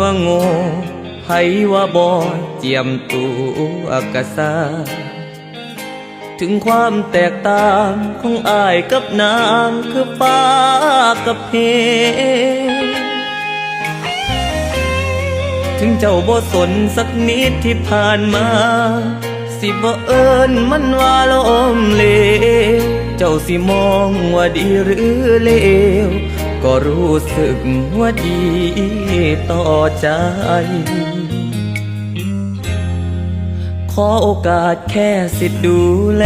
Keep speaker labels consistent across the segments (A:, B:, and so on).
A: ว่าโง่ไผว่าบอเจียมตัวกะซาถึงความแตกต่างของอายกับนางคือฟ้ากับเพถึงเจ้าบ่สนสักนิดที่ผ่านมา สิบ่เอิญมันว่าลมเลวเจ้าสิมองว่าดีหรือเลว ก็รู้สึกว่าดีต่อใจ ขอโอกาสแค่สิดูแล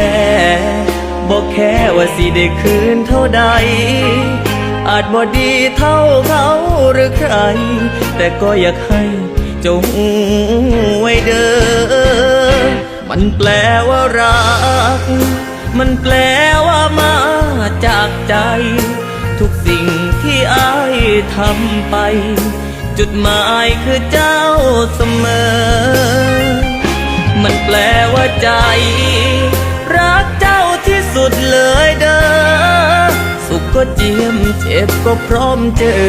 A: บอกแค่ว่าสิได้คืนเท่าใด อาจบ่ดีเท่าเขาหรือใคร แต่ก็อยากให้เจ้าหูไว้เด้อ มันแปลว่ารัก มันแปลว่ามาจากใจทุกสิ่ง ที่อายทำไป จุดหมายคือเจ้าเสมอ มันแปลว่าใจ รักเจ้าที่สุดเลยเด้อ สุขก็เจียมเจ็บก็พร้อมเจอ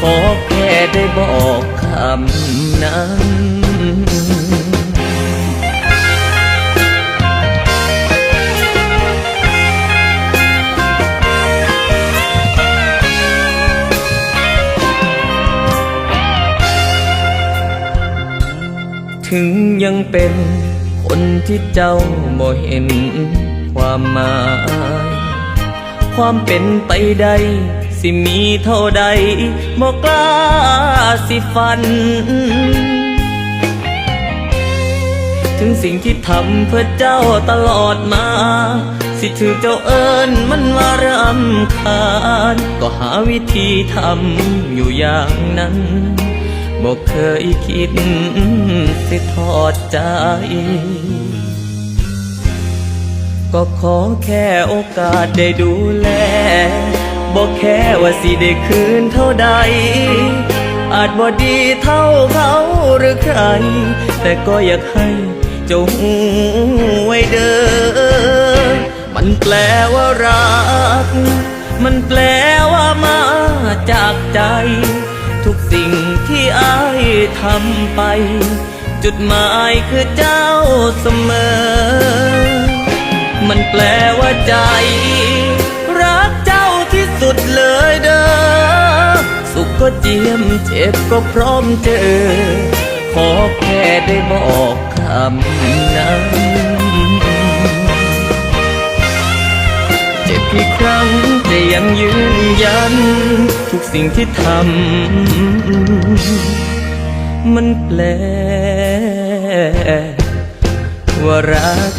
A: ขอแค่ได้บอกคำนั้น ถึงยังเป็นคนที่เจ้าบ่เห็นความหมาย ความเป็นไปใดสิมีเท่าใดบ่กล้าสิฝัน ถึงสิ่งที่ทำเพื่อเจ้าตลอดมา สิถือเจ้าเอิญมันว่ารำคาญ ก็หาวิธีทำอยู่อย่างนั้น บอกเคยคิดสิทอดใจ ก็ขอแค่โอกาสได้ดูแลบอกแค่ว่าสิได้คืนเท่าใด อาจบ่ดีเท่าเขาหรือใคร แต่ก็อยากให้เจ้าหูไว้เด้อมันแปลว่ารัก มันแปลว่ามาจากใจ ที่อายทำไป จุดหมายคือเจ้าเสมอ มันแปลว่าใจ รักเจ้าที่สุดเลยเด้อสุขก็เจียมเจ็บก็พร้อมเจอ ขอแค่ได้บอกคำนั้นเจ็บกี่ครั้งแต่ยังยืนยัน ทุกสิ่งที่ทำ มันแปลว่ารัก